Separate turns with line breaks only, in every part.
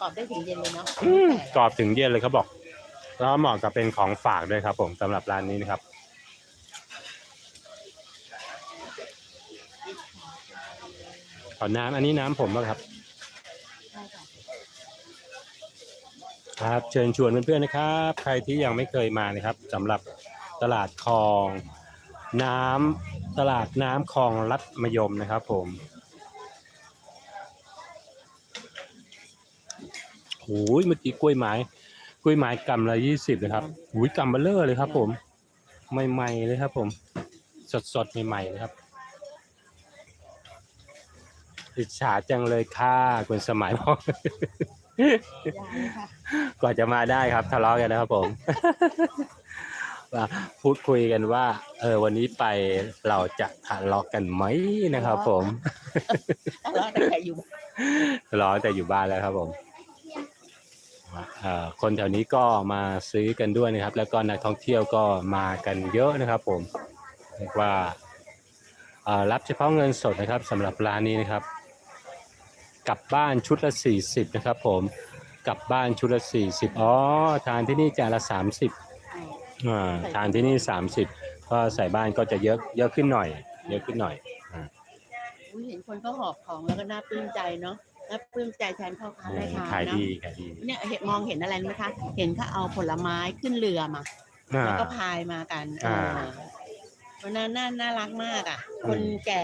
กรอบได้ถึงเย็นเลยเนาะ
อืมกรอบถึงเย็นเลยเขาบอก แล้วเหมาะกับเป็นของฝากด้วยครับผมสำหรับร้านนี้นะครับ ขอน้ำอันนี้น้ำผมบ้างครับ
ใช่ค่ะ
ครับเชิญชวนเพื่อนๆนะครับ ใครที่ยังไม่เคยมานะครับสำหรับตลาดคลอง น้ำตลาดน้ำคลองรัดมยมนะครับ ผม โอ้ยเมื่อกี้กล้วยไม้ กล้วยไม้กำละยี่สิบนะครับหูยกำเบลเลอร์เลยครับ ผม ใหม่ๆเลยครับ ผม สดๆใหม่ๆเลยครับอิจฉาจังเลยค่ะคุณสมัยบอก
ยาวเลยค่ะ
กว่าจะมาได้ครับทะเลาะกันนะครับผมว่าพูดคุยกันว่า เออ วันนี้ไปเราจะทะเลาะกันไหมนะครับ ผม
แล้วแต่ใครอยู่
ทะเลาะแต่อยู่บ้านแล้วครับผมเอ่อ คนแถวนี้ก็มาซื้อกันด้วยนะครับ แล้วก็นักท่องเที่ยวก็มากันเยอะนะครับ ผมเรียกว่าเอ่อรับเฉพาะเงินสดนะครับสำหรับร้านนี้นะครับ กลับบ้านชุดละ 40 นะครับ ผมกลับบ้านชุดละ 40อ๋อทานที่นี่จานละ 30อ่าทานที่นี่สามสิบก็ใส่บ้านก็จะเยอะเยอะขึ้นหน่อย เยอะขึ้นหน่อย
อุ๊ยเห็นคนก็หอบของแล้วก็น่าปลื้มใจเนาะ น่าปลื้มใจแทนพ่อค้าแม่ค้า
ขาย
เนาะ
ดีขายดี
เนี่ยเห็นมองเห็นอะไรไหมคะ เห็นเขาเอาผลไม้ขึ้นเรือมา
อ่า
แล้วก็พายมากันเออ
อ่า
วันนั้นน่าน่ารักมากอะ
อืม
คนแก่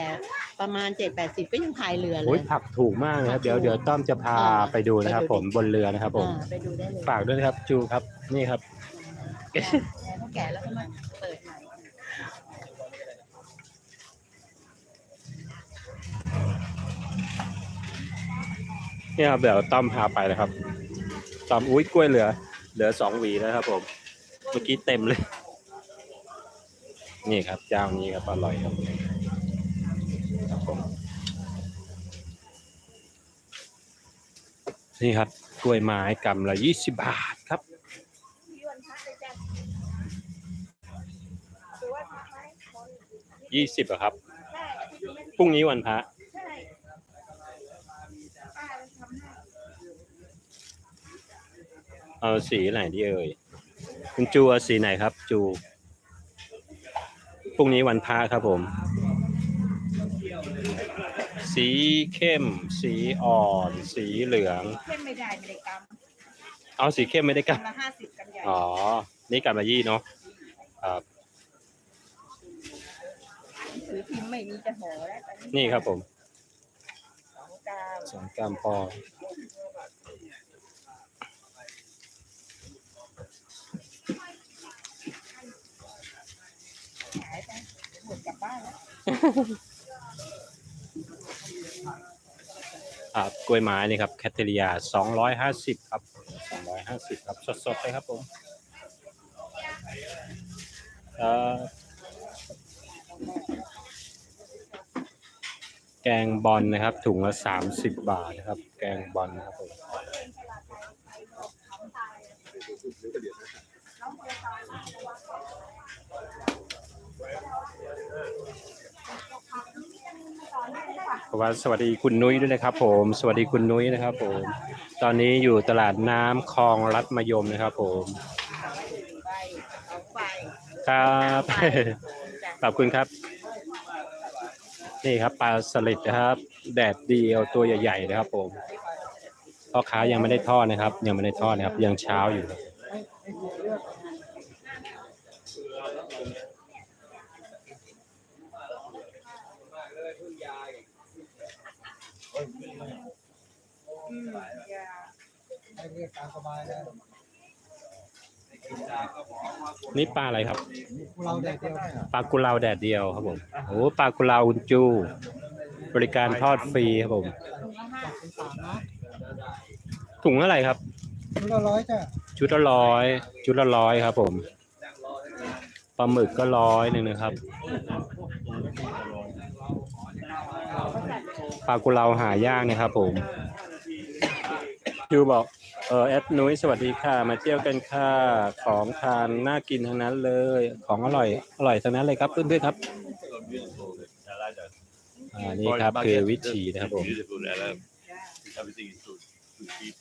ประมาณเจ็ดแปดสิบก็ยังพายเรือเล
โอ้ย
ย
ผักถูกมากเลยครับ เดี๋ยว
ผักถูก
เดี๋ยวต้อมจะพา
อ่า
ไปดูนะครับ
ไปดู
ผมบนเรือนะครับผม
อ่าไปดูได้เลย
ฝากด้วยนะครับจูครับนี่ครับ
แล้วแก่แล้วก็มาเปิดใหม่
นี่ครับเดี๋ยวต้อมพาไปนะครับต้อมอุ้ยกล้วยเหลือ เหลือสองหวีแล้วครับ ผม เมื่อกี้เต็มเลย นี่ครับเจ้านี้ครับอร่อยครับครับผมนี่ครับกล้วยไม้กำละยี่สิบบาทครับยี่สิบอะครับพรุ่งนี้วันพระ เอาสีไหนดีเอ่ยคุณจูเอาสีไหนครับ จูพรุ่งนี้วันพระครับผม สีเข้ม สีอ่อน สีเหลือง
เข้มไม่ได้ไม่ได้ก
เอาสีเข้มไม่ได้ำกัน
กำละห้าสิบกำใหญ่
อ๋อ นี่กำละยี่เนาะครับ
ถือพิมพ์ไม่มีจะห่อแล้วตอน
นี่ครับผม
สองกาม
สองกรัมพอ
หมดกลับบ้านแล้ว
อ่ากล้วยไม้นี่ครับแคทเทเรียสองร้อยห้าสิบครับสองร้อยห้าสิบครับ สดๆเลยครับผมอ่อแกงบอลนะครับ ถุงละสามสิบบาทนะครับ แกงบอลนะครับผม ขอว่าสวัสดีคุณนุ้ยด้วยนะครับ ผม สวัสดีคุณนุ้ยนะครับ ผม ตอนนี้อยู่ตลาดน้ำคลองรัดมยมนะครับ ผม
ใบเอาไฟ
ครับ
จ้ะ
ขอบคุณครับ นี่ครับปลาสลิดนะครับ แดดเดียวตัวใหญ่ๆนะครับ ผมพ่อค้ายังไม่ได้ทอดนะครับ ยังไม่ได้ทอดนะครับ ยังเช้าอยู่ ครับ
เลือก
นี่ปลาอะไรครับ
เราแดดเดียว
ปลากุเลาแดดเดียวครับผมโอ้ปลากุเลาอุนจู บริการทอดฟรีครับผม
ถุงละห้าเป็นสามเนาะ
ถุงเท่าไหร่ครับ
ชุดละร้อยจ้ะ
ชุดละร้อยชุดละร้อยครับ ผมปลาหมึกก็ร้อยหนึ่งนะครับปลากุเลาหายากนะครับ ผม คิวบอกเออแอดนุ้ยสวัสดีค่ะ มาเที่ยวกันค่ะ ของทานน่ากินทั้งนั้นเลย ของอร่อยอร่อยทั้งนั้นเลยครับเพื่อนๆครับอ่านี่ครับคือวิถีนะครับผม
everything is so, so cheap.